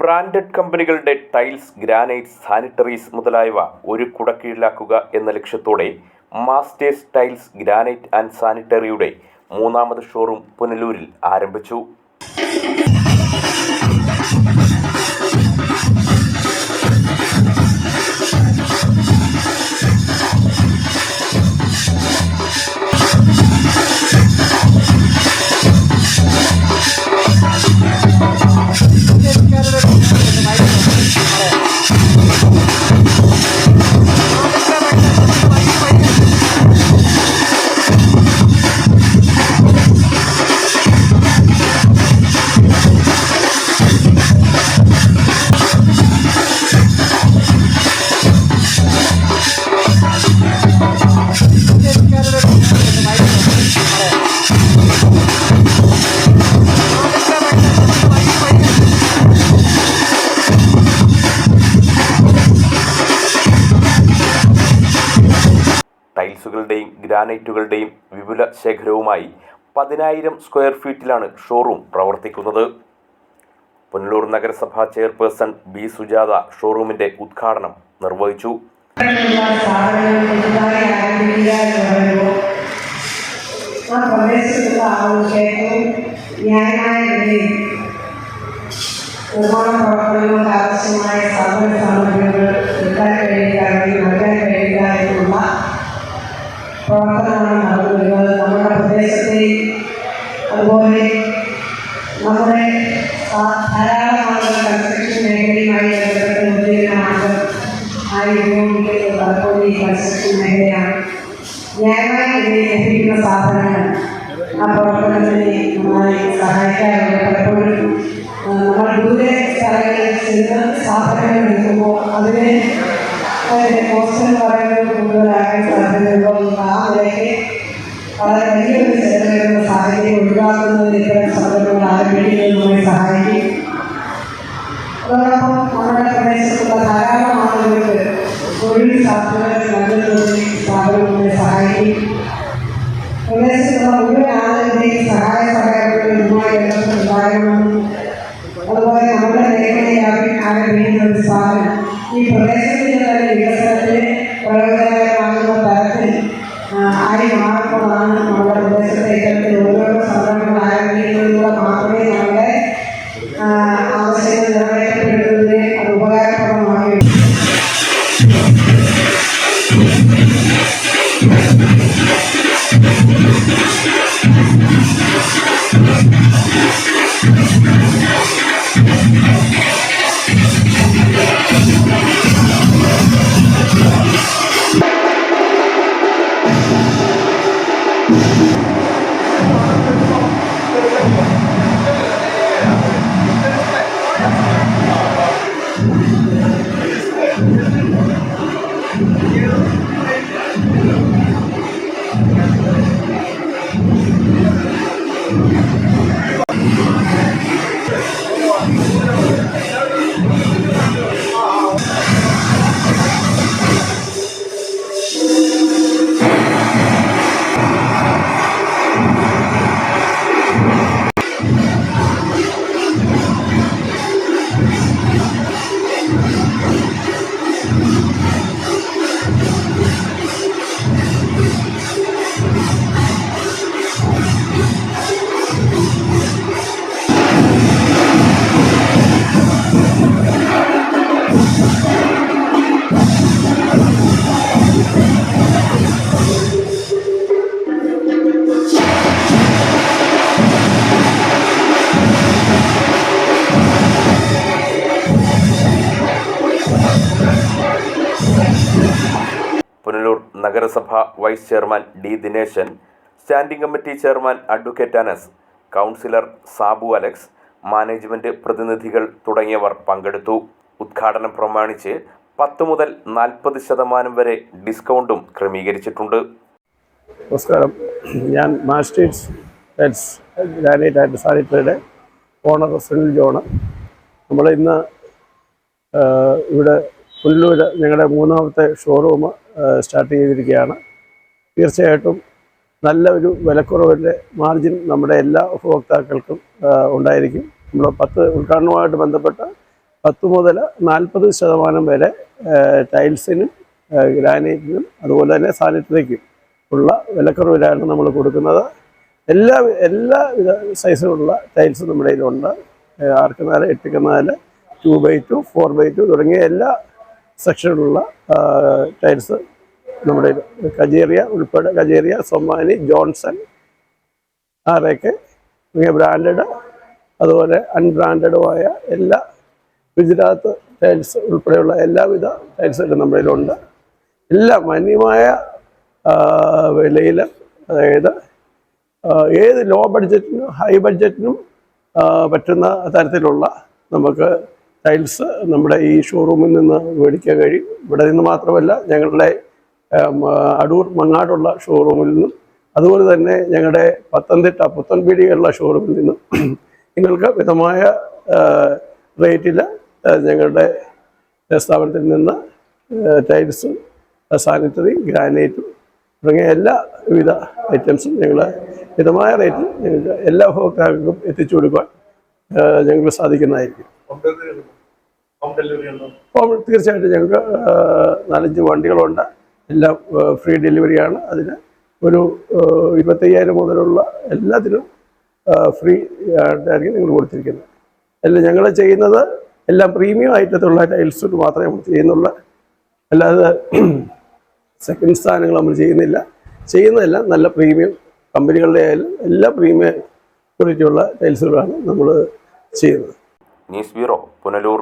Branded കമ്പനികളുടെ tiles granites sanitaries മുതലായവ ഒരു കുടക്കീഴിലാക്കുക എന്ന ലക്ഷ്യത്തോടെ മാസ്റ്റേഴ്സ് ടൈൽസ് ഗ്രാനൈറ്റ് ആൻഡ് സാനിറ്ററിയുടെ മൂന്നാമത് ഷോറൂം പുനലൂരിൽ ആരംഭിച്ചു. ടൈൽസുകളുടെയും ഗ്രാനൈറ്റുകളുടെയും വിപുല ശേഖരവുമായി പതിനായിരം സ്ക്വയർ ഫീറ്റിലാണ് ഷോറൂം പ്രവർത്തിക്കുന്നത്. പുനലൂർ നഗരസഭാ ചെയർപേഴ്സൺ ബി സുജാത ഷോറൂമിന്റെ ഉദ്ഘാടനം നിർവഹിച്ചു. ന്യായമായ നിർമ്മാണ പ്രവർത്തനങ്ങൾക്ക് ആവശ്യമായ സാധന പ്രവർത്തനമാണ് നടന്നു വരുന്നത് നമ്മുടെ പ്രദേശത്തെയും അതുപോലെ നമ്മുടെ സാ- ധാരാളം ആളുകൾ കൺസ്ട്രക്ഷൻ മേഖലയുമായി ബന്ധപ്പെട്ട് ഉദ്യോഗമാർഗം ആയി ഉപയോഗിക്കുന്നത് പലപ്പോഴും ഈ കൺസ്ട്രക്ഷൻ മേഖലയാണ് ന്യായമായ വിലയിൽ ലഭിക്കുന്ന സാധനങ്ങൾ ആ പ്രവർത്തനത്തിന് നന്നായി സഹായിക്കാറുണ്ട് പലപ്പോഴും ആ, നമ്മൾ ദൂരെ സ്ഥലങ്ങളിൽ ചെന്ന് സാധനങ്ങൾ എടുക്കുമ്പോൾ അതിന് വളരെ വലിയൊരു ചെലവ് വരുന്ന സാഹചര്യം ഒഴിവാക്കുന്നതിന് ഇത്തരം സംരംഭങ്ങൾ ആരംഭിക്കുന്നത് നമ്മെ സഹായിക്കും അതോടൊപ്പം നമ്മുടെ പ്രദേശത്തുള്ള ധാരാളം ആളുകൾക്ക് തൊഴിൽ സാധ്യതകൾ നൽകുന്നതിന് സ്ഥാപനം നമ്മെ സഹായിക്കും പ്രദേശത്തുള്ള മുഴുവൻ ആളുകളുടെയും സഹായ സഹകരണങ്ങൾ ഇതുമായി ബന്ധപ്പെട്ടുണ്ടാകണമെന്നും അതുപോലെ നമ്മുടെ മേഖലയിൽ ആരംഭിക്കുന്ന ഒരു സ്ഥാപനം ഈ പ്രദേശത്തിന്റെ തന്നെ വികസനത്തിന് പ്രയോജനകരമാകുന്ന മാറുമ്പോഴാണ് നമ്മുടെ പ്രദേശത്തെ ഇത്തരത്തിൽ ഓരോരോ സംരംഭങ്ങൾ ആരംഭിക്കുന്നതിലൂടെ നഗരസഭ vice chairman D Dineshan standing committee chairman advocate Anas councillor Sabu Alex management പ്രതിനിധികൾ തുടങ്ങിയവർ പങ്കെടുത്തു. ഉദ്ഘാടനം പ്രമാണിച്ച് പത്ത് മുതൽ നാൽപ്പത് ശതമാനം വരെ ഡിസ്കൗണ്ടും ക്രമീകരിച്ചിട്ടുണ്ട്. നമസ്കാരം. ഞാൻ മാസ്റ്റേഴ്സ് പെറ്റ്സ് ഗ്രാനൈറ്റ് ആൻഡ് സാനിറ്ററിയുടെ ഓണർ സുനിൽ ജോണ്. നമ്മൾ ഇന്ന് ഇവിടെ പുല്ലൂർ ഞങ്ങളുടെ മൂന്നാമത്തെ ഷോറൂം സ്റ്റാർട്ട് ചെയ്തിരിക്കുകയാണ്. തീർച്ചയായിട്ടും നല്ല ഒരു വിലക്കുറവിന്റെ മാർജിൻ നമ്മുടെ എല്ലാ ഉപഭോക്താക്കൾക്കും ഉണ്ടായിരിക്കും. നമ്മൾ പത്ത് ഉദ്ഘാടനവുമായിട്ട് ബന്ധപ്പെട്ട് പത്ത് മുതൽ നാൽപ്പത് ശതമാനം വരെ ടൈൽസിനും ഗ്രാനൈറ്റിനും അതുപോലെ തന്നെ സാനിറ്ററിക്കും ഉള്ള വിലക്കുറവിലാണ് നമ്മൾ കൊടുക്കുന്നത്. എല്ലാ എല്ലാ വിധ സൈസിലുള്ള ടൈൽസും നമ്മുടെ കയ്യിലുണ്ട്. ആർക്കുനാല് എട്ടിക്കുന്നാൽ two by two four by two തുടങ്ങിയ എല്ലാ സെക്ഷനിലുള്ള ടൈൽസ് നമ്മുടെ കജേറിയ ഉൾപ്പെടെ കജേറിയ സൊമാനി ജോൺസൺ ആരൊക്കെ ബ്രാൻഡഡ് അതുപോലെ അൺബ്രാൻഡഡുമായ എല്ലാ ഗുജറാത്ത് ടൈൽസ് ഉൾപ്പെടെയുള്ള എല്ലാവിധ ടൈൽസുകളും എല്ലാ എല്ലാം മാന്യമായ വിലയിൽ അതായത് ഏത് ലോ ബഡ്ജറ്റിനും ഹൈ ബഡ്ജറ്റിനും പറ്റുന്ന തരത്തിലുള്ള നമുക്ക് ടൈൽസ് നമ്മുടെ ഈ ഷോറൂമിൽ നിന്ന് മേടിക്കാൻ കഴിയും ഇവിടെ നിന്ന് മാത്രമല്ല ഞങ്ങളുടെ അടൂർ മങ്ങാടുള്ള ഷോറൂമിൽ നിന്നും അതുപോലെ തന്നെ ഞങ്ങളുടെ പത്തനംതിട്ട പുത്തൻപീടിയുള്ള ഷോറൂമിൽ നിന്നും നിങ്ങൾക്ക് മിതമായ റേറ്റിൽ ഞങ്ങളുടെ സ്ഥാപനത്തിൽ നിന്ന് ടൈൽസും സാനിറ്ററി ഗ്രാനൈറ്റും തുടങ്ങിയ എല്ലാവിധ ഐറ്റംസും ഞങ്ങൾ മിതമായ റേറ്റിൽ ഞങ്ങൾക്ക് എല്ലാ ഉപഭോക്താക്കൾക്കും എത്തിച്ചു കൊടുക്കുവാൻ ഞങ്ങൾക്ക് സാധിക്കുന്നതായിരിക്കും. തീർച്ചയായിട്ടും ഞങ്ങൾക്ക് നാലഞ്ച് വണ്ടികളുണ്ട്. എല്ലാം ഫ്രീ ഡെലിവറിയാണ് അതിന് ഒരു ഇരുപത്തയ്യായിരം മുതലുള്ള എല്ലാത്തിനും ഫ്രീ ആയിട്ടായിരിക്കും നിങ്ങൾ കൊടുത്തിരിക്കുന്നത്. അല്ല ഞങ്ങൾ ചെയ്യുന്നത് എല്ലാം പ്രീമിയം ആയിട്ടുള്ള ടൈൽസ് മാത്രമേ നമ്മൾ ചെയ്യുന്നുള്ളൂ. അല്ലാതെ സെക്കൻഡ് സ്ഥാനങ്ങൾ നമ്മൾ ചെയ്യുന്നില്ല. ചെയ്യുന്നതെല്ലാം നല്ല പ്രീമിയം കമ്പനികളുടെ ആയാലും എല്ലാ പ്രീമിയം ക്വാളിറ്റിയുള്ള ടൈൽസുകളാണ് നമ്മൾ ചെയ്യുന്നത്. News bureau Punalur